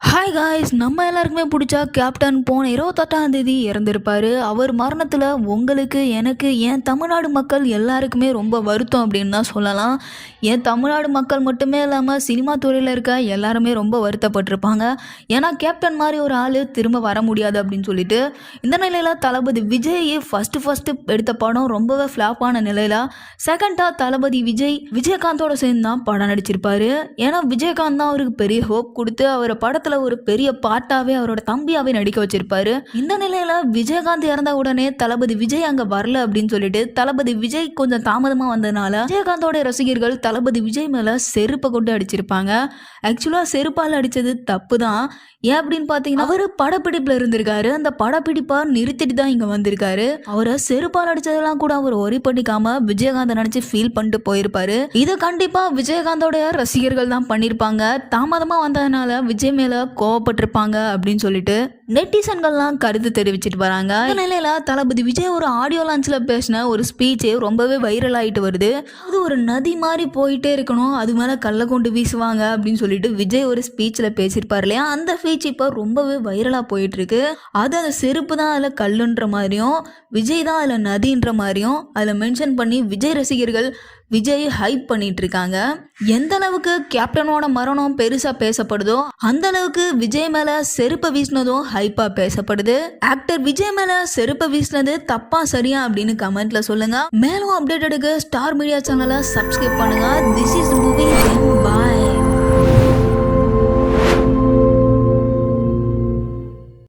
Hi guys நம்ம எல்லாருக்குமே பிடிச்சா கேப்டன் போன இருபத்தெட்டாம் தேதி இறந்திருப்பாரு. அவர் மரணத்தில் உங்களுக்கு எனக்கு என் தமிழ்நாடு மக்கள் எல்லாருக்குமே ரொம்ப வருத்தம் அப்படின்னு தான் சொல்லலாம். என் தமிழ்நாடு மக்கள் மட்டுமே இல்லாமல் சினிமா துறையில் இருக்க எல்லாருமே ரொம்ப வருத்தப்பட்டிருப்பாங்க. ஏன்னா கேப்டன் மாதிரி ஒரு ஆள் திரும்ப வர முடியாது அப்படின்னு சொல்லிட்டு இந்த நிலையில் தளபதி விஜய் ஃபஸ்ட்டு ஃபஸ்ட்டு எடுத்த படம் ரொம்பவே ஃப்ளாப்பான நிலையில் செகண்டாக தளபதி விஜய் விஜயகாந்தோட சேர்ந்து தான் படம் நடிச்சிருப்பார். ஏன்னா விஜயகாந்த் தான் அவருக்கு பெரிய ஹோப் கொடுத்து அவரை படத்துல ஒரு பெரிய பாட்டாவே அவரோட தம்பியாவே நடிக்க வச்சிருப்பாரு. இந்த நிலையில விஜயகாந்த் இறந்த உடனே தளபதி விஜய் அங்க வரல அப்படின்னு சொல்லிட்டு தளபதி விஜய் கொஞ்சம் தாமதமா வந்ததுனால விஜயகாந்தோட ரசிகர்கள் தளபதி விஜய் மேல செருப்பை கொண்டு அடிச்சிருப்பாங்க. ஆக்சுவலா செருப்பால் அடிச்சது தப்பு தான் ஏன் அப்படின்னு பார்த்தீங்கன்னா அவர் படப்பிடிப்பில் இருந்திருக்காரு. அந்த படப்பிடிப்பை நிறுத்திட்டு தான் இங்கே வந்திருக்காரு. அவரை செருப்பால் அடிச்சதெல்லாம் கூட அவர் ஒரி பண்ணிக்காம விஜயகாந்த் நினச்சி ஃபீல் பண்ணிட்டு போயிருப்பாரு. இது கண்டிப்பாக விஜயகாந்தோட ரசிகர்கள் தான் பண்ணியிருப்பாங்க தாமதமாக வந்ததுனால விஜய் மேல கோவப்பட்டிருப்பாங்க அப்படின்னு சொல்லிட்டு நெட்டிசன்கள்லாம் கருத்து தெரிவிச்சிட்டு வராங்க நிலையில தளபதி விஜய் ஒரு ஆடியோ லான்ச்சில் பேசின ஒரு ஸ்பீச்சு ரொம்பவே வைரல் ஆகிட்டு வருது. அது ஒரு நதி மாதிரி போயிட்டே இருக்கணும் அது மேலே கல்லை கொண்டு வீசுவாங்க அப்படின்னு சொல்லிட்டு விஜய் ஒரு ஸ்பீச்சில் பேசியிருப்பார் இல்லையா? அந்த ஸ்பீச் இப்போ ரொம்பவே வைரலாக போயிட்டு இருக்கு. அது அந்த செருப்பு தான் அதில் கல்லுன்ற மாதிரியும் விஜய் தான் அதில் நதின்ற மாதிரியும் அதில் மென்ஷன் பண்ணி விஜய் ரசிகர்கள் விஜய் ஹைப் பண்ணிட்டு இருக்காங்க. எந்த அளவுக்கு கேப்டனோட மரணம் பெருசா பேசப்படுதோ அந்த அளவுக்கு விஜய் மேல செருப்பை வீசினதும் ஹைப்பா பேசப்படுது. ஆக்டர் விஜய் மேல செருப்பை வீசினது தப்பா சரியா அப்படின்னு கமெண்ட்ல சொல்லுங்க. மேலும் அப்டேட் எடுக்க ஸ்டார் மீடியா சேனலை சப்ஸ்கிரைப் பண்ணுங்க. This is movie